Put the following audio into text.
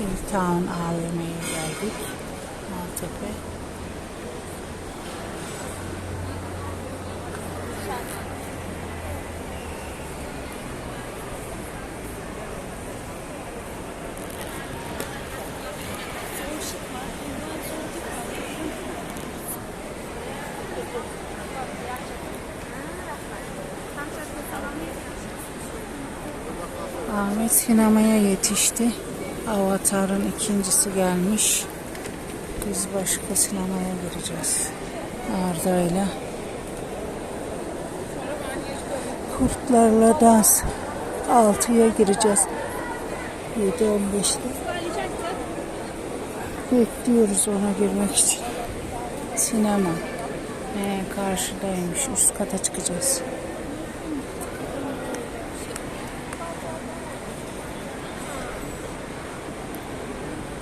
Hilltown AVM'ye geldik. Maltepe. Ahmet sinemaya yetişti. Avatar'ın ikincisi gelmiş. Biz başka sinemaya gireceğiz. Arda'yla. Kurtlarla dans. 6'ya gireceğiz. 7.15'te. Bekliyoruz ona girmek için. Sinema. He, karşıdaymış. Üst kata çıkacağız.